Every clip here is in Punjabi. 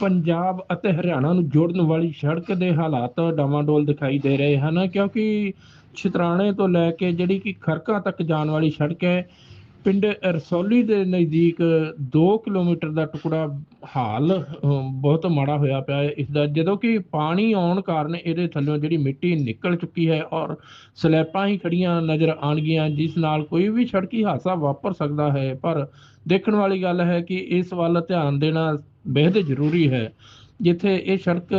ਪੰਜਾਬ ਅਤੇ ਹਰਿਆਣਾ ਨੂੰ ਜੋੜਨ ਵਾਲੀ ਸੜਕ ਦੇ ਹਾਲਾਤ ਡਾਵਾਂਡੋਲ ਦਿਖਾਈ ਦੇ ਰਹੇ ਹਨ, ਕਿਉਂਕਿ ਛਿਤਰਾਣੇ ਤੋਂ ਲੈ ਕੇ ਜਿਹੜੀ ਕਿ ਖਰਕਾ ਤੱਕ ਜਾਣ ਵਾਲੀ ਸੜਕ ਹੈ, ਪਿੰਡ ਰਸੌਲੀ ਦੇ ਨਜ਼ਦੀਕ 2 ਕਿਲੋਮੀਟਰ ਦਾ ਟੁਕੜਾ ਹਾਲ ਬਹੁਤ ਮਾੜਾ ਹੋਇਆ ਪਿਆ ਹੈ। ਇਸ ਦਾ ਜਦੋਂ ਕਿ ਪਾਣੀ ਆਉਣ ਕਾਰਨ ਇਹਦੇ ਥੱਲੋਂ ਜਿਹੜੀ ਮਿੱਟੀ ਨਿਕਲ ਚੁੱਕੀ ਹੈ ਔਰ ਸਲੈਪਾਂ ਹੀ ਖੜੀਆਂ ਨਜ਼ਰ ਆਣਗੀਆਂ ਜਿਸ ਨਾਲ ਕੋਈ ਵੀ ਸੜਕੀ ਹਾਦਸਾ ਵਾਪਰ ਸਕਦਾ ਹੈ। ਪਰ ਦੇਖਣ ਵਾਲੀ ਗੱਲ ਹੈ ਕਿ ਇਸ ਵੱਲ ਧਿਆਨ ਦੇਣਾ ਬੇਹਦ ਜ਼ਰੂਰੀ ਹੈ, ਜਿੱਥੇ ਇਹ ਸੜਕ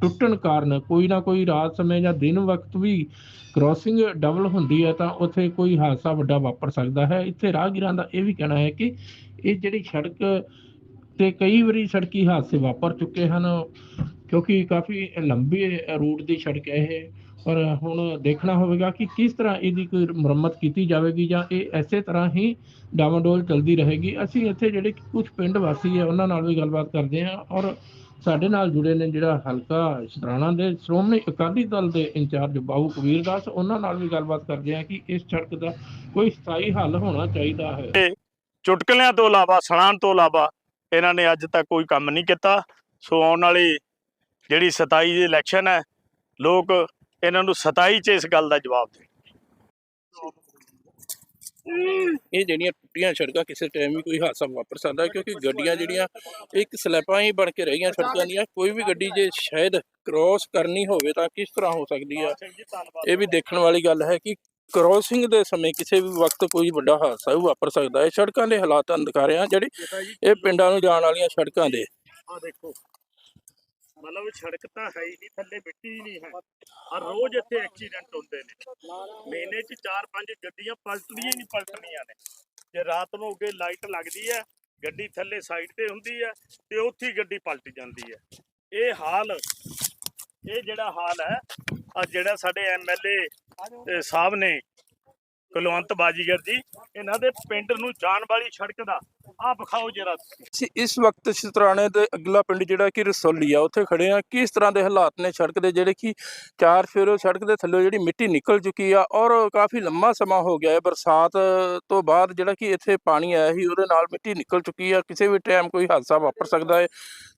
ਟੁੱਟਣ ਕਾਰਨ ਕੋਈ ਨਾ ਕੋਈ ਰਾਤ ਸਮੇਂ ਜਾਂ ਦਿਨ ਵਕਤ ਵੀ ਕ੍ਰਾਸਿੰਗ ਡਬਲ ਹੁੰਦੀ ਹੈ, ਤਾਂ ਉੱਥੇ ਕੋਈ ਹਾਦਸਾ ਵੱਡਾ ਵਾਪਰ ਸਕਦਾ ਹੈ। ਇੱਥੇ ਰਾਹਗੀਰਾਂ ਦਾ ਇਹ ਵੀ ਕਹਿਣਾ ਹੈ ਕਿ ਇਹ ਜਿਹੜੀ ਸੜਕ ਤੇ ਕਈ ਵਾਰੀ ਸੜਕੀ ਹਾਦਸੇ ਵਾਪਰ ਚੁੱਕੇ ਹਨ, ਕਿਉਂਕਿ ਕਾਫੀ ਲੰਬੀ ਰੂਟ ਦੀ ਸੜਕ ਹੈ ਇਹ। ਪਰ ਹੁਣ ਦੇਖਣਾ ਹੋਵੇਗਾ ਕਿ ਕਿਸ ਤਰ੍ਹਾਂ ਇਹਦੀ ਕੋਈ ਮੁਰੰਮਤ ਕੀਤੀ ਜਾਵੇਗੀ ਜਾਂ ਇਹ ਐਸੇ ਤਰ੍ਹਾਂ ਹੀ ਡਾਵਾਂਡੋਲ ਚਲਦੀ ਰਹੇਗੀ। ਅਸੀਂ ਇੱਥੇ ਜਿਹੜੇ ਕੁਝ ਪਿੰਡ ਵਾਸੀ ਹੈ ਉਹਨਾਂ ਨਾਲ ਵੀ ਗੱਲਬਾਤ ਕਰਦੇ ਹਾਂ ਔਰ ਸਾਡੇ ਨਾਲ ਜੁੜੇ ਨੇ ਜਿਹੜਾ ਹਲਕਾ ਸ਼ਤਰਾਣਾ ਦੇ ਸ਼੍ਰੋਮਣੀ ਅਕਾਲੀ ਦਲ ਦੇ ਇੰਚਾਰਜ ਬਾਬੂ ਕਬੀਰ ਦਾਸ, ਉਹਨਾਂ ਨਾਲ ਵੀ ਗੱਲਬਾਤ ਕਰਦੇ ਹਾਂ ਕਿ ਇਸ ਸੜਕ ਦਾ ਕੋਈ ਸਥਾਈ ਹੱਲ ਹੋਣਾ ਚਾਹੀਦਾ ਹੈ। ਚੁਟਕਲਿਆਂ ਤੋਂ ਇਲਾਵਾ, ਸੁਣਾਉਣ ਤੋਂ ਇਲਾਵਾ ਇਹਨਾਂ ਨੇ ਅੱਜ ਤੱਕ ਕੋਈ ਕੰਮ ਨਹੀਂ ਕੀਤਾ। ਸੋ ਆਉਣ ਵਾਲੀ ਜਿਹੜੀ 27 ਦੀ ਇਲੈਕਸ਼ਨ ਹੈ, ਲੋਕ ਇਹਨਾਂ ਨੂੰ 27 ਚ ਇਸ ਗੱਲ ਦਾ ਜਵਾਬ ਦੇ ਇਹ ਜਿਹੜੀਆਂ ਟੁੱਟੀਆਂ ਸੜਕਾਂ ਕਿਸੇ ਟਾਈਮ ਵੀ ਕੋਈ ਹਾਦਸਾ ਵਾਪਰ ਸਕਦਾ ਕਿਉਂਕਿ ਗੱਡੀਆਂ ਜਿਹੜੀਆਂ ਇੱਕ ਸਲੈਪਾਂ ਹੀ ਬਣ ਕੇ ਰਹਿ ਗਈਆਂ ਸੜਕਾਂ ਦੀਆਂ ਕੋਈ ਵੀ ਗੱਡੀ ਜੇ ਸ਼ਾਇਦ ਕ੍ਰਾਸ ਕਰਨੀ ਹੋਵੇ ਤਾਂ ਕਿਸ ਤਰ੍ਹਾਂ ਹੋ ਸਕਦੀ ਆ? ਇਹ ਵੀ ਦੇਖਣ ਵਾਲੀ ਗੱਲ ਹੈ ਕਿ ਕ੍ਰਾਸਿੰਗ ਦੇ ਸਮੇਂ ਕਿਸੇ ਵੀ ਵਕਤ ਕੋਈ ਵੱਡਾ ਹਾਦਸਾ ਵੀ ਵਾਪਰ ਸਕਦਾ ਹੈ। ਸੜਕਾਂ ਦੇ ਹਾਲਾਤ ਤੁਹਾਨੂੰ ਦਿਖਾ ਰਹੇ ਹਾਂ ਜਿਹੜੇ ਇਹ ਪਿੰਡਾਂ ਨੂੰ ਜਾਣ ਵਾਲੀਆਂ ਸੜਕਾਂ ਦੇ। ਆ ਦੇਖੋ। ਮਤਲਬ ਸੜਕ ਤਾਂ ਹੈ ਹੀ ਨਹੀਂ, ਥੱਲੇ ਮਿੱਟੀ ਹੀ ਨਹੀਂ ਹੈ। ਔਰ ਰੋਜ਼ ਇੱਥੇ ਐਕਸੀਡੈਂਟ ਹੁੰਦੇ ਨੇ। ਮਹੀਨੇ 'ਚ 4-5 ਗੱਡੀਆਂ ਪਲਟਦੀਆਂ ਹੀ ਨਹੀਂ, ਪਲਟਣੀਆਂ ਨੇ। ਜੇ ਰਾਤ ਨੂੰ ਅੱਗੇ ਲਾਈਟ ਲੱਗਦੀ ਹੈ, ਗੱਡੀ ਥੱਲੇ ਸਾਈਡ ਤੇ ਹੁੰਦੀ ਹੈ, ਤੇ ਉੱਥੇ ਗੱਡੀ ਪਲਟ ਜਾਂਦੀ ਹੈ। ਇਹ ਹਾਲ, ਇਹ ਜਿਹੜਾ ਹਾਲ ਹੈ ਆ ਜਿਹੜਾ ਸਾਡੇ ਐਮਐਲਏ ਸਾਹਿਬ ਨੇ ਕੁਲਵੰਤ ਬਾਜੀਗਰ ਜੀ, ਇਹਨਾਂ ਦੇ ਪਿੰਡ ਨੂੰ ਜਾਣ ਵਾਲੀ ਸੜਕ ਦਾ ਆ ਵਿਖਾਓ ਜਰਾ ਅਸੀਂ ਇਸ ਵਕਤ ਸ਼ਤਰਾਣੇ ਦੇ ਅਗਲਾ ਪਿੰਡ ਜਿਹੜਾ ਕਿ ਰਸੌਲੀ ਆ ਉੱਥੇ ਖੜੇ ਆ ਕਿਸ ਤਰ੍ਹਾਂ ਦੇ ਹਾਲਾਤ ਨੇ ਸੜਕ ਦੇ? ਜਿਹੜੇ ਕਿ ਚਾਰ ਫੇਰੋ ਸੜਕ ਦੇ ਥੱਲੇ ਜਿਹੜੀ ਮਿੱਟੀ ਨਿਕਲ ਚੁੱਕੀ ਆ ਔਰ ਕਾਫੀ ਲੰਮਾ ਸਮਾਂ ਹੋ ਗਿਆ ਹੈ। ਬਰਸਾਤ ਤੋਂ ਬਾਅਦ ਜਿਹੜਾ ਕਿ ਇੱਥੇ ਪਾਣੀ ਆਇਆ ਸੀ ਉਹਦੇ ਨਾਲ ਮਿੱਟੀ ਨਿਕਲ ਚੁੱਕੀ ਆ। ਕਿਸੇ ਵੀ ਟਾਈਮ ਕੋਈ ਹਾਦਸਾ ਵਾਪਰ ਸਕਦਾ ਹੈ।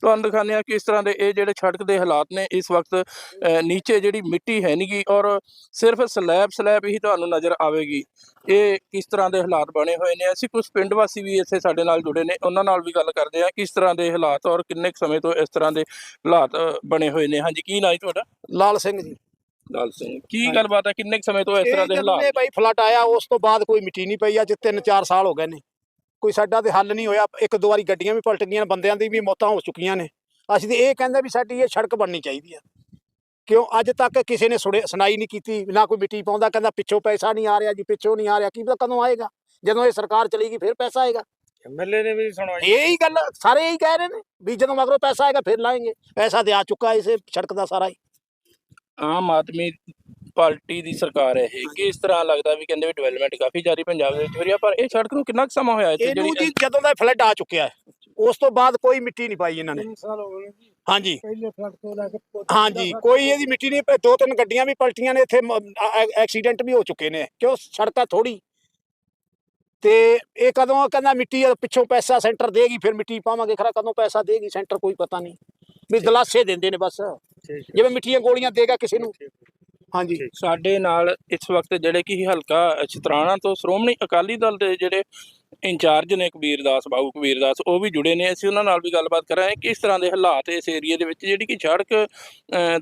ਤੁਹਾਨੂੰ ਦਿਖਾਉਂਦੇ ਆ ਕਿਸ ਤਰ੍ਹਾਂ ਦੇ ਇਹ ਜਿਹੜੇ ਸੜਕ ਦੇ ਹਾਲਾਤ ਨੇ ਇਸ ਵਕਤ ਅ, ਨੀਚੇ ਜਿਹੜੀ ਮਿੱਟੀ ਹੈ ਨਹੀਂਗੀ ਔਰ ਸਿਰਫ ਸਲੈਬ ਸਲੈਬ ਹੀ ਤੁਹਾਨੂੰ ਨਜ਼ਰ ਆਵੇਗੀ। ਇਹ ਕਿਸ ਤਰ੍ਹਾਂ ਦੇ ਹਾਲਾਤ ਬਣੇ ਹੋਏ ਨੇ। ਅਸੀਂ ਕੁਝ ਪਿੰਡ ਵਾਸੀ ਵੀ ਇੱਥੇ ਸਾਡੇ ਨਾਲ ਜੁੜੇ ਨੇ। ਉਹਨਾਂ ਨਾਲ ਵੀ ਗੱਲ ਕਰਦੇ ਆ ਕਿਸ ਤਰ੍ਹਾਂ ਦੇ ਹਾਲਾਤ ਔਰ ਕਿੰਨੇ ਕੁ ਸਮੇਂ ਤੋਂ ਇਸ ਤਰ੍ਹਾਂ ਦੇ ਹਾਲਾਤ ਬਣੇ ਹੋਏ ਨੇ। ਹਾਂਜੀ ਕੀ ਨਾਂ ਜੀ ਤੁਹਾਡਾ? ਲਾਲ ਸਿੰਘ ਜੀ। ਲਾਲ ਸਿੰਘ। ਕੀ ਗੱਲਬਾਤ ਹੈ? ਕਿੰਨੇ ਕੁ ਸਮੇਂ ਤੋਂ ਇਸ ਤਰ੍ਹਾਂ ਦੇ ਹਾਲਾਤ? ਇਹ ਬਾਈ ਫਲੱਡ ਆਇਆ ਉਸ ਤੋਂ ਬਾਅਦ ਕੋਈ ਮਿੱਟੀ ਨਹੀਂ ਪਈ। ਅੱਜ 3-4 ਸਾਲ ਹੋ ਗਏ ਨੇ। ਕੋਈ ਸਾਡਾ ਤੇ ਹੱਲ ਨਹੀਂ ਹੋਇਆ। ਇੱਕ ਦੋ ਵਾਰੀ ਗੱਡੀਆਂ ਵੀ ਪਲਟ ਗਈਆਂ ਬੰਦਿਆਂ ਦੀ ਵੀ ਮੌਤਾਂ ਹੋ ਚੁੱਕੀਆਂ ਨੇ। ਅਸੀਂ ਤੇ ਇਹ ਕਹਿੰਦੇ ਵੀ ਸਾਡੀ ਇਹ ਸੜਕ ਬਣਨੀ ਚਾਹੀਦੀ ਆ। ਕਿਉਂ ਅੱਜ ਤੱਕ ਕਿਸੇ ਨੇ ਸੁਣੇ ਸੁਣਾਈ ਨਹੀਂ ਕੀਤੀ ਨਾ ਕੋਈ ਮਿੱਟੀ ਪਾਉਂਦਾ ਕਹਿੰਦਾ ਪਿੱਛੋਂ ਪੈਸਾ ਨਹੀਂ ਆ ਰਿਹਾ ਜੀ ਪਿੱਛੋਂ ਨਹੀਂ ਆ ਰਿਹਾ ਕੀ ਪਤਾ ਕਦੋਂ ਆਏਗਾ? ਜਦੋਂ ਇਹ ਸਰਕਾਰ ਚਲੇਗੀ ਫਿਰ ਪੈਸਾ ਆਏਗਾ। ਐਮਐਲਏ ਨੇ ਵੀ ਸੁਣਾਈ ਇਹੀ ਗੱਲ ਸਾਰੇ ਇਹੀ ਕਹਿ ਰਹੇ ਨੇ ਵੀ ਜਦੋਂ ਮਗਰੋਂ ਪੈਸਾ ਆਏਗਾ ਫਿਰ ਲਾਏਂਗੇ। ਪੈਸਾ ਤੇ ਆ ਚੁੱਕਾ ਇਸੇ ਸੜਕ ਦਾ ਸਾਰਾ ਹੀ। ਆਮ ਆਦਮੀ ਪਾਰਟੀ ਦੀ ਸਰਕਾਰ ਹੈ ਇਹ ਕਿਸ ਤਰ੍ਹਾਂ ਲੱਗਦਾ ਵੀ ਕਹਿੰਦੇ ਵੀ ਡਿਵੈਲਪਮੈਂਟ ਕਾਫੀ ਜਾਰੀ ਪੰਜਾਬ ਦੇ ਵਿੱਚ ਹੋ ਰਹੀ ਆ ਪਰ ਇਹ ਸੜਕ ਨੂੰ ਕਿੰਨਾ ਕੁ ਸਮਾਂ ਹੋਇਆ ਇੱਥੇ ਜਿਹੜੀ ਜਦੋਂ ਦਾ ਫਲੱਡ ਆ ਚੁੱਕਿਆ ਹੈ ਉਸ ਤੋਂ ਬਾਅਦ ਕੋਈ ਮਿੱਟੀ ਨਹੀਂ ਪਾਈ ਇਹਨਾਂ ਨੇ। ਹਾਂਜੀ। ਹਾਂਜੀ ਕੋਈ ਇਹਦੀ ਮਿੱਟੀ ਨਹੀਂ ਪਈ। ਦੋ ਤਿੰਨ ਗੱਡੀਆਂ ਵੀ ਪਲਟੀਆਂ ਨੇ ਇੱਥੇ ਐਕਸੀਡੈਂਟ ਵੀ ਹੋ ਚੁੱਕੇ ਨੇ ਕਿਉਂ ਸੜਕਾਂ ਥੋੜੀ ਤੇ ਇਹ ਕਦੋਂ ਕਹਿੰਦਾ ਮਿੱਟੀ ਪਿੱਛੋਂ ਪੈਸਾ ਸੈਂਟਰ ਦੇਗੀ ਫਿਰ ਮਿੱਟੀ ਪਾਵਾਂਗੇ ਖਰਾ ਕਦੋਂ ਪੈਸਾ ਦੇਗੀ ਸੈਂਟਰ ਕੋਈ ਪਤਾ ਨਹੀਂ। ਵੀ ਦਲਾਸੇ ਦਿੰਦੇ ਨੇ ਬਸ। ਜਿਵੇਂ ਮਿੱਟੀਆਂ ਗੋਲੀਆਂ ਦੇਗਾ ਕਿਸੇ ਨੂੰ। ਹਾਂਜੀ। ਸਾਡੇ ਨਾਲ ਇਸ ਵਕਤ ਜਿਹੜੇ ਕਿ ਹਲਕਾ ਚਤਰਾਣਾ ਤੋਂ ਸ਼੍ਰੋਮਣੀ ਅਕਾਲੀ ਦਲ ਦੇ ਜਿਹੜੇ ਇੰਚਾਰਜ ਨੇ ਕਬੀਰ ਦਾਸ ਬਾਬੂ ਕਬੀਰ ਦਾਸ ਉਹ ਵੀ ਜੁੜੇ ਨੇ। ਅਸੀਂ ਉਹਨਾਂ ਨਾਲ ਵੀ ਗੱਲਬਾਤ ਕਰਾਂਗੇ ਕਿਸ ਤਰ੍ਹਾਂ ਦੇ ਹਾਲਾਤ ਇਸ ਏਰੀਆ ਦੇ ਵਿੱਚ, ਜਿਹੜੀ ਕਿ ਸੜਕ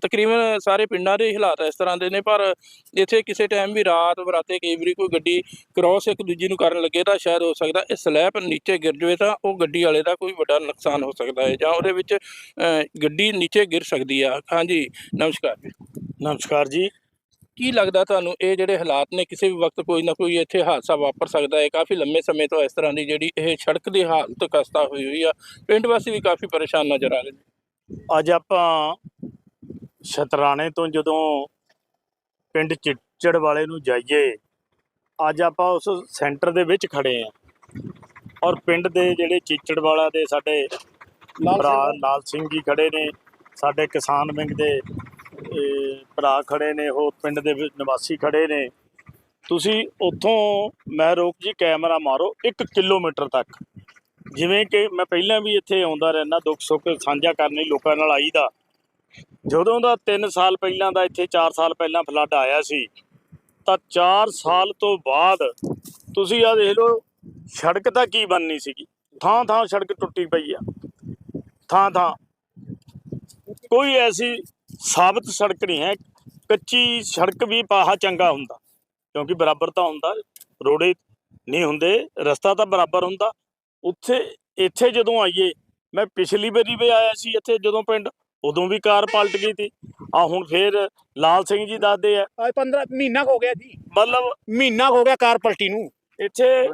ਤਕਰੀਬਨ ਸਾਰੇ ਪਿੰਡਾਂ ਦੇ ਹਾਲਾਤ ਇਸ ਤਰ੍ਹਾਂ ਦੇ ਨੇ, ਪਰ ਇੱਥੇ ਕਿਸੇ ਟਾਈਮ ਵੀ ਰਾਤ ਬਰਾਤੇ ਕਈ ਵਾਰੀ ਕੋਈ ਗੱਡੀ ਕ੍ਰਾਸ ਇੱਕ ਦੂਜੀ ਨੂੰ ਕਰਨ ਲੱਗੇ ਤਾਂ ਸ਼ਾਇਦ ਹੋ ਸਕਦਾ ਇਹ ਸਲੈਬ ਨੀਚੇ ਗਿਰ ਜਾਵੇ ਤਾਂ ਉਹ ਗੱਡੀ ਵਾਲੇ ਦਾ ਕੋਈ ਵੱਡਾ ਨੁਕਸਾਨ ਹੋ ਸਕਦਾ ਹੈ ਜਾਂ ਉਹਦੇ ਵਿੱਚ ਗੱਡੀ ਨੀਚੇ ਗਿਰ ਸਕਦੀ ਆ। ਹਾਂਜੀ, ਨਮਸਕਾਰ ਜੀ। ਨਮਸਕਾਰ ਜੀ। ਕੀ ਲੱਗਦਾ ਤੁਹਾਨੂੰ ਇਹ ਜਿਹੜੇ ਹਾਲਾਤ ਨੇ ਕਿਸੇ ਵੀ ਵਕਤ ਕੋਈ ਨਾ ਕੋਈ ਇੱਥੇ ਹਾਦਸਾ ਵਾਪਰ ਸਕਦਾ ਹੈ। ਕਾਫੀ ਲੰਮੇ ਸਮੇਂ ਤੋਂ ਇਸ ਤਰ੍ਹਾਂ ਦੀ ਜਿਹੜੀ ਇਹ ਸੜਕ ਦੀ ਹਾਲਤ ਖਸਤਾ ਹੋਈ ਹੋਈ ਆ। ਪਿੰਡ ਵਾਸੀ ਵੀ ਕਾਫੀ ਪਰੇਸ਼ਾਨ ਨਜ਼ਰ ਆ ਰਹੇ ਨੇ। ਅੱਜ ਆਪਾਂ ਸ਼ਤਰਾਣੇ ਤੋਂ ਜਦੋਂ ਪਿੰਡ ਚਿੱਚੜ ਵਾਲੇ ਨੂੰ ਜਾਈਏ ਅੱਜ ਆਪਾਂ ਉਸ ਸੈਂਟਰ ਦੇ ਵਿੱਚ ਖੜੇ ਆਂ ਔਰ ਪਿੰਡ ਦੇ ਜਿਹੜੇ ਚਿੱਚੜ ਵਾਲਾ ਦੇ ਸਾਡੇ ਭਰਾ ਲਾਲ ਸਿੰਘ ਜੀ ਖੜੇ ਨੇ ਸਾਡੇ ਕਿਸਾਨ ਵਿੰਗ ਦੇ ਇਹ, ਭਰਾ ਖੜੇ ਨੇ ਹੋਰ ਪਿੰਡ ਦੇ ਵਿੱਚ ਨਿਵਾਸੀ ਖੜੇ ਨੇ। ਤੁਸੀਂ ਉੱਥੋਂ ਮੈਂ ਜੀ ਕੈਮਰਾ ਮਾਰੋ 1 ਕਿਲੋਮੀਟਰ ਤੱਕ। ਜਿਵੇਂ ਕਿ ਮੈਂ ਪਹਿਲਾਂ ਵੀ ਇੱਥੇ ਆਉਂਦਾ ਰਹਿਣਾ ਦੁੱਖ ਸੁੱਖ ਸਾਂਝਾ ਕਰਨ ਲਈ ਲੋਕਾਂ ਨਾਲ ਆਈਦਾ। ਜਦੋਂ ਦਾ 3 ਸਾਲ ਪਹਿਲਾਂ ਦਾ ਇੱਥੇ 4 ਸਾਲ ਪਹਿਲਾਂ ਫਲੱਡ ਆਇਆ ਸੀ ਤਾਂ 4 ਸਾਲ ਤੋਂ ਬਾਅਦ ਤੁਸੀਂ ਆ ਦੇਖ ਲਓ ਸੜਕ ਤਾਂ ਕੀ ਬਣਨੀ ਸੀਗੀ? ਥਾਂ ਥਾਂ ਸੜਕ ਟੁੱਟੀ ਪਈ ਆ। ਥਾਂ ਥਾਂ। ਕੋਈ ਐਸੀ ਸਾਬਤ ਸੜਕ ਨਹੀਂ ਹੈ ਕੱਚੀ ਸੜਕ ਵੀ ਪਾਹਾ ਚੰਗਾ ਹੁੰਦਾ ਕਿਉਂਕਿ ਬਰਾਬਰ ਤਾਂ ਹੁੰਦਾ ਰੋੜੇ ਨਹੀਂ ਹੁੰਦੇ ਰਸਤਾ ਤਾਂ ਬਰਾਬਰ ਹੁੰਦਾ। ਉੱਥੇ ਇੱਥੇ ਜਦੋਂ ਆਈਏ ਮੈਂ ਪਿਛਲੀ ਵਾਰੀ ਵੀ ਆਇਆ ਸੀ ਇੱਥੇ ਜਦੋਂ ਪਿੰਡ ਉਦੋਂ ਵੀ ਕਾਰ ਪਲਟ ਗਈ ਸੀ। ਆ ਹੁਣ ਫੇਰ ਲਾਲ ਸਿੰਘ ਜੀ ਦੱਸਦੇ ਆ। ਅੱਜ 15 ਮਹੀਨਾ ਹੋ ਗਿਆ ਜੀ। ਮਤਲਬ ਮਹੀਨਾ ਹੋ ਗਿਆ ਕਾਰ ਪਲਟੀ ਨੂੰ। ਇੱਥੇ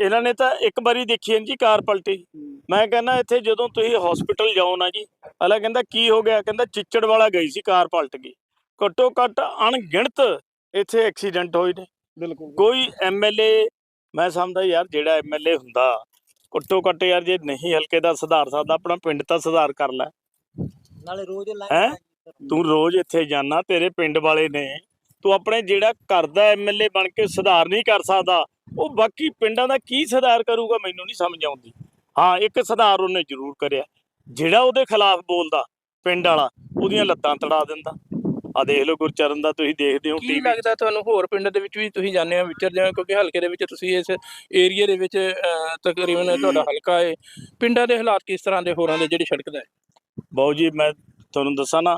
ਇਹਨਾਂ ਨੇ ਤਾਂ ਇੱਕ ਵਾਰੀ ਦੇਖੀ ਹੈ ਜੀ ਕਾਰ ਪਲਟੀ। ਮੈਂ ਕਹਿੰਦਾ ਇੱਥੇ ਜਦੋਂ ਤੁਸੀਂ ਹਸਪੀਟਲ ਜਾਓ ਨਾ ਜੀ ਅਲਾ ਕਹਿੰਦਾ ਕੀ ਹੋ ਗਿਆ? ਕਹਿੰਦਾ ਚਿੱਚੜ ਵਾਲਾ ਗਈ ਸੀ ਕਾਰ ਪਲਟ ਗਈ। ਘੱਟੋ ਘੱਟ ਅਣਗਿਣਤ ਇੱਥੇ ਐਕਸੀਡੈਂਟ ਹੋਏ ਨੇ। ਬਿਲਕੁਲ ਕੋਈ ਐਮਐਲਏ ਮੈਂ ਸਮਝਦਾ ਯਾਰ ਜਿਹੜਾ ਐਮਐਲਏ ਹੁੰਦਾ ਘੱਟੋ ਘੱਟ ਯਾਰ ਜੇ ਨਹੀਂ ਹਲਕੇ ਦਾ ਸੁਧਾਰ ਸਕਦਾ ਆਪਣਾ ਪਿੰਡ ਤਾਂ ਸੁਧਾਰ ਕਰ ਲੈ। ਨਾਲੇ ਰੋਜ਼ ਹੈਂ? ਤੂੰ ਰੋਜ਼ ਇੱਥੇ ਜਾਣਾ ਤੇਰੇ ਪਿੰਡ ਵਾਲੇ ਨੇ ਤੂੰ ਆਪਣੇ ਜਿਹੜਾ ਘਰ ਦਾ ਐਮਐਲਏ ਬਣ ਕੇ ਸੁਧਾਰ ਨਹੀਂ ਕਰ ਸਕਦਾ ਉਹ ਬਾਕੀ ਪਿੰਡਾਂ ਦਾ ਕੀ ਸੁਧਾਰ ਕਰੂਗਾ ਮੈਨੂੰ ਨਹੀਂ ਸਮਝ ਆਉਂਦੀ। ਹਾਂ ਇੱਕ ਸੁਧਾਰ ਉਹਨੇ ਜ਼ਰੂਰ ਕਰਿਆ। ਜਿਹੜਾ ਉਹਦੇ ਖਿਲਾਫ ਬੋਲਦਾ ਪਿੰਡ ਵਾਲਾ ਉਹਦੀਆਂ ਲੱਤਾਂ ਤੜਾ ਦਿੰਦਾ। ਆ ਦੇਖ ਲਓ ਗੁਰਚਰਨ ਦਾ ਤੁਸੀਂ ਦੇਖਦੇ ਹੋ ਕੀ ਲੱਗਦਾ ਤੁਹਾਨੂੰ ਹੋਰ ਪਿੰਡ ਦੇ ਵਿੱਚ ਵੀ ਤੁਸੀਂ ਜਾਂਦੇ ਹੋ ਵਿਚਰਦੇ ਹੋ ਕਿਉਂਕਿ ਹਲਕੇ ਦੇ ਵਿੱਚ ਤੁਸੀਂ ਇਸ ਏਰੀਆ ਦੇ ਵਿੱਚ ਤਕਰੀਬਨ ਤੁਹਾਡਾ ਹਲਕਾ ਹੈ ਪਿੰਡਾਂ ਦੇ ਹਾਲਾਤ ਕਿਸ ਤਰ੍ਹਾਂ ਦੇ ਹੋਰਾਂ ਦੇ ਜਿਹੜੀ ਸੜਕ ਦਾ ਹੈ ਬਾਊ ਜੀ ਮੈਂ ਤੁਹਾਨੂੰ ਦੱਸਾਂ ਨਾ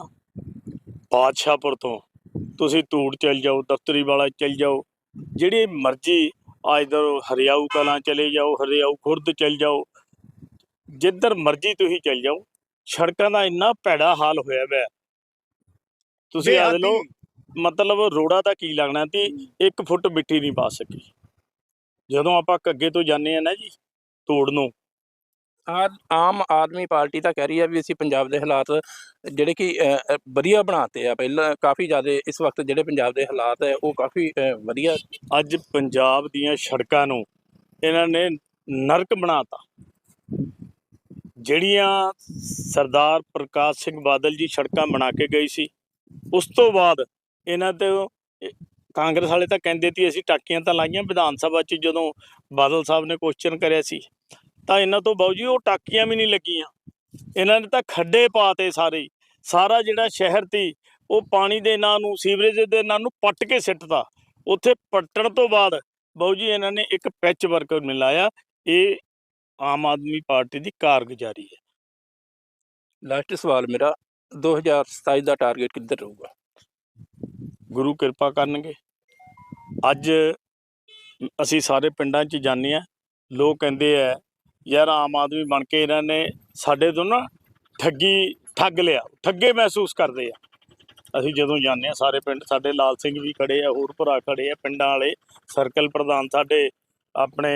ਬਾਦਸ਼ਾਹਪੁਰ ਤੋਂ ਤੁਸੀਂ ਧੂੜ ਚਲ ਜਾਓ ਦਫ਼ਤਰੀ ਵਾਲਾ ਚਲ ਜਾਓ ਜਿਹੜੀ ਮਰਜ਼ੀ ਆ ਇਧਰ ਹਰਿਆਊ ਕਲਾਂ ਚਲੇ ਜਾਓ ਹਰਿਆਊ ਖੁਰਦ ਚਲ ਜਾਓ ਜਿੱਧਰ ਮਰਜ਼ੀ ਤੁਸੀਂ ਚਲ ਜਾਓ ਸੜਕਾਂ ਦਾ ਇੰਨਾ ਭੈੜਾ ਹਾਲ ਹੋਇਆ ਵੈ। ਤੁਸੀਂ ਆ ਲਓ ਮਤਲਬ ਰੋੜਾ ਦਾ ਕੀ ਲੱਗਣਾ ਤੇ 1 ਫੁੱਟ ਮਿੱਟੀ ਨਹੀਂ ਪਾ ਸਕੀ। ਜਦੋਂ ਆਪਾਂ ਕੱਗੇ ਤੋਂ ਜਾਂਦੇ ਆ ਨਾ ਜੀ ਧੂੜ ਨੂੰ ਆਮ ਆਦਮੀ ਪਾਰਟੀ ਤਾਂ ਕਹਿ ਰਹੀ ਹੈ ਵੀ ਅਸੀਂ ਪੰਜਾਬ ਦੇ ਹਾਲਾਤ ਜਿਹੜੇ ਕਿ ਅਹ, ਅਹ, ਵਧੀਆ ਬਣਾਤੇ ਆ। ਪਹਿਲਾਂ ਕਾਫੀ ਜ਼ਿਆਦਾ ਇਸ ਵਕਤ ਜਿਹੜੇ ਪੰਜਾਬ ਦੇ ਹਾਲਾਤ ਹੈ ਉਹ ਕਾਫੀ ਵਧੀਆ ਅੱਜ ਪੰਜਾਬ ਦੀਆਂ ਸੜਕਾਂ ਨੂੰ ਇਹਨਾਂ ਨੇ ਨਰਕ ਬਣਾਤਾ। ਜਿਹੜੀਆਂ ਸਰਦਾਰ ਪ੍ਰਕਾਸ਼ ਸਿੰਘ ਬਾਦਲ ਜੀ ਸੜਕਾਂ ਬਣਾ ਕੇ ਗਈ ਸੀ ਉਸ ਤੋਂ ਬਾਅਦ ਇਹਨਾਂ ਤੇ ਕਾਂਗਰਸ ਵਾਲੇ ਤਾਂ ਕਹਿੰਦੇ ਸੀ ਅਸੀਂ ਟਾਕੀਆਂ ਤਾਂ ਲਾਈਆਂ ਵਿਧਾਨ ਸਭਾ 'ਚ ਜਦੋਂ ਬਾਦਲ ਸਾਹਿਬ ਨੇ ਕੁਐਸਚਨ ਕਰਿਆ ਸੀ। ਤਾਂ ਇਹਨਾਂ ਤੋਂ ਬਾਊ ਜੀ ਉਹ ਟਾਕੀਆਂ ਵੀ ਨਹੀਂ ਲੱਗੀਆਂ। ਇਹਨਾਂ ਨੇ ਤਾਂ ਖੱਡੇ ਪਾਤੇ ਸਾਰੇ। ਸਾਰਾ ਜਿਹੜਾ ਸ਼ਹਿਰ ਤੀ ਉਹ ਪਾਣੀ ਦੇ ਨਾਂ ਨੂੰ ਸੀਵਰੇਜ ਦੇ ਨਾਂ ਨੂੰ ਪੱਟ ਕੇ ਸਿੱਟਤਾ। ਉੱਥੇ ਪੱਟਣ ਤੋਂ ਬਾਅਦ ਬਾਊ ਜੀ ਇਹਨਾਂ ਨੇ ਇੱਕ ਪੈਚ ਵਰਕਰ ਮਿਲਾਇਆ। ਇਹ ਆਮ ਆਦਮੀ ਪਾਰਟੀ ਦੀ ਕਾਰਗੁਜ਼ਾਰੀ ਹੈ। ਲਾਸਟ ਸਵਾਲ ਮੇਰਾ 2027 ਦਾ ਟਾਰਗੇਟ ਕਿੱਧਰ ਰਹੂਗਾ? ਗੁਰੂ ਕਿਰਪਾ ਕਰਨਗੇ। ਅੱਜ ਅਸੀਂ ਸਾਰੇ ਪਿੰਡਾਂ 'ਚ ਜਾਂਦੇ ਆ ਲੋਕ ਕਹਿੰਦੇ ਆ ਯਾਰ ਆਮ ਆਦਮੀ ਬਣ ਕੇ ਇਹਨਾਂ ਨੇ ਸਾਡੇ ਤੋਂ ਨਾ ਠੱਗੀ ਠੱਗ ਲਿਆ ਠੱਗੇ ਮਹਿਸੂਸ ਕਰਦੇ ਆ। ਅਸੀਂ ਜਦੋਂ ਜਾਂਦੇ ਆ ਸਾਰੇ ਪਿੰਡ ਸਾਡੇ ਲਾਲ ਸਿੰਘ ਵੀ ਖੜੇ ਆ ਹੋਰ ਭਰਾ ਖੜੇ ਆ ਪਿੰਡਾਂ ਵਾਲੇ ਸਰਕਲ ਪ੍ਰਧਾਨ ਸਾਡੇ ਆਪਣੇ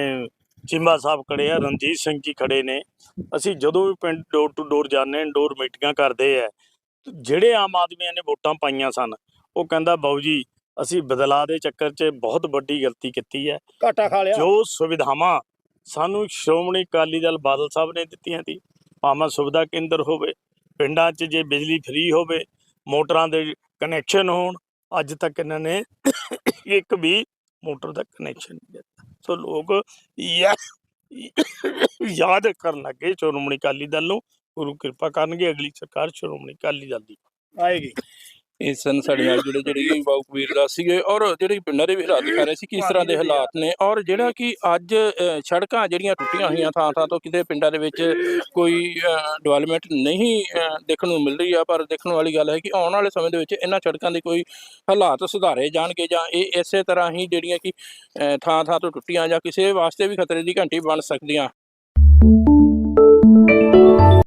ਚਿੰਬਾ ਸਾਹਿਬ ਖੜੇ ਆ ਰਣਜੀਤ ਸਿੰਘ ਜੀ ਖੜੇ ਨੇ। ਅਸੀਂ ਜਦੋਂ ਵੀ ਪਿੰਡ ਡੋਰ ਟੂ ਡੋਰ ਜਾਂਦੇ ਹਾਂ ਡੋਰ ਮੀਟਿੰਗਾਂ ਕਰਦੇ ਆ ਜਿਹੜੇ ਆਮ ਆਦਮੀਆਂ ਨੇ ਵੋਟਾਂ ਪਾਈਆਂ ਸਨ ਉਹ ਕਹਿੰਦਾ ਬਾਊ ਜੀ ਅਸੀਂ ਬਦਲਾਅ ਦੇ ਚੱਕਰ 'ਚ ਬਹੁਤ ਵੱਡੀ ਗਲਤੀ ਕੀਤੀ ਹੈ। ਘਾਟਾ ਖਾ ਲਿਆ। ਜੋ ਸੁਵਿਧਾਵਾਂ ਸਾਨੂੰ ਸ਼੍ਰੋਮਣੀ ਅਕਾਲੀ ਦਲ ਬਾਦਲ ਸਾਹਿਬ ਨੇ ਦਿੱਤੀਆਂ ਸੀ। ਭਾਵੇਂ ਸੁਵਿਧਾ ਕੇਂਦਰ ਹੋਵੇ, ਪਿੰਡਾਂ 'ਚ ਜੇ ਬਿਜਲੀ ਫ੍ਰੀ ਹੋਵੇ, ਮੋਟਰਾਂ ਦੇ ਕਨੈਕਸ਼ਨ ਹੋਣ, ਅੱਜ ਤੱਕ ਇਹਨਾਂ ਨੇ ਇੱਕ ਵੀ ਮੋਟਰ ਦਾ ਕਨੈਕਸ਼ਨ ਨਹੀਂ ਦਿੱਤਾ। ਸੋ ਲੋਕ ਯਾਦ ਕਰਨ ਲੱਗੇ ਸ਼੍ਰੋਮਣੀ ਅਕਾਲੀ ਦਲ ਨੂੰ। ਗੁਰੂ ਕਿਰਪਾ ਕਰਨਗੇ, ਅਗਲੀ ਸਰਕਾਰ ਸ਼੍ਰੋਮਣੀ ਅਕਾਲੀ ਦਲ ਦੀ। ਆਏਗੀ। ਇਹ ਸਨ ਸਾਡੇ ਨਾਲ ਜਿਹੜੇ ਜਿਹੜੇ ਬਾਊ ਕਬੀਰ ਦਾਸ ਸੀਗੇ ਔਰ ਜਿਹੜੇ ਪਿੰਡਾਂ ਦੇ ਵੀ ਹਾਲਾਤ ਦਿਖਾ ਰਹੇ ਸੀ, ਕਿਸ ਤਰ੍ਹਾਂ ਦੇ ਹਾਲਾਤ ਨੇ ਔਰ ਜਿਹੜਾ ਕਿ ਅੱਜ ਸੜਕਾਂ ਜਿਹੜੀਆਂ ਟੁੱਟੀਆਂ ਹੋਈਆਂ ਥਾਂ ਥਾਂ ਤੋਂ ਕਿਤੇ ਪਿੰਡਾਂ ਦੇ ਵਿੱਚ ਕੋਈ ਡਿਵੈਲਪਮੈਂਟ ਨਹੀਂ ਦੇਖਣ ਨੂੰ ਮਿਲ ਰਹੀ ਆ, ਪਰ ਦੇਖਣ ਵਾਲੀ ਗੱਲ ਹੈ ਕਿ ਆਉਣ ਵਾਲੇ ਸਮੇਂ ਦੇ ਵਿੱਚ ਇਹਨਾਂ ਸੜਕਾਂ ਦੇ ਕੋਈ ਹਾਲਾਤ ਸੁਧਾਰੇ ਜਾਣਗੇ ਜਾਂ ਇਹ ਇਸੇ ਤਰ੍ਹਾਂ ਹੀ ਜਿਹੜੀਆਂ ਕਿ ਥਾਂ ਥਾਂ ਤੋਂ ਟੁੱਟੀਆਂ ਜਾਂ ਕਿਸੇ ਵਾਸਤੇ ਵੀ ਖਤਰੇ ਦੀ ਘੰਟੀ ਬਣ ਸਕਦੀਆਂ।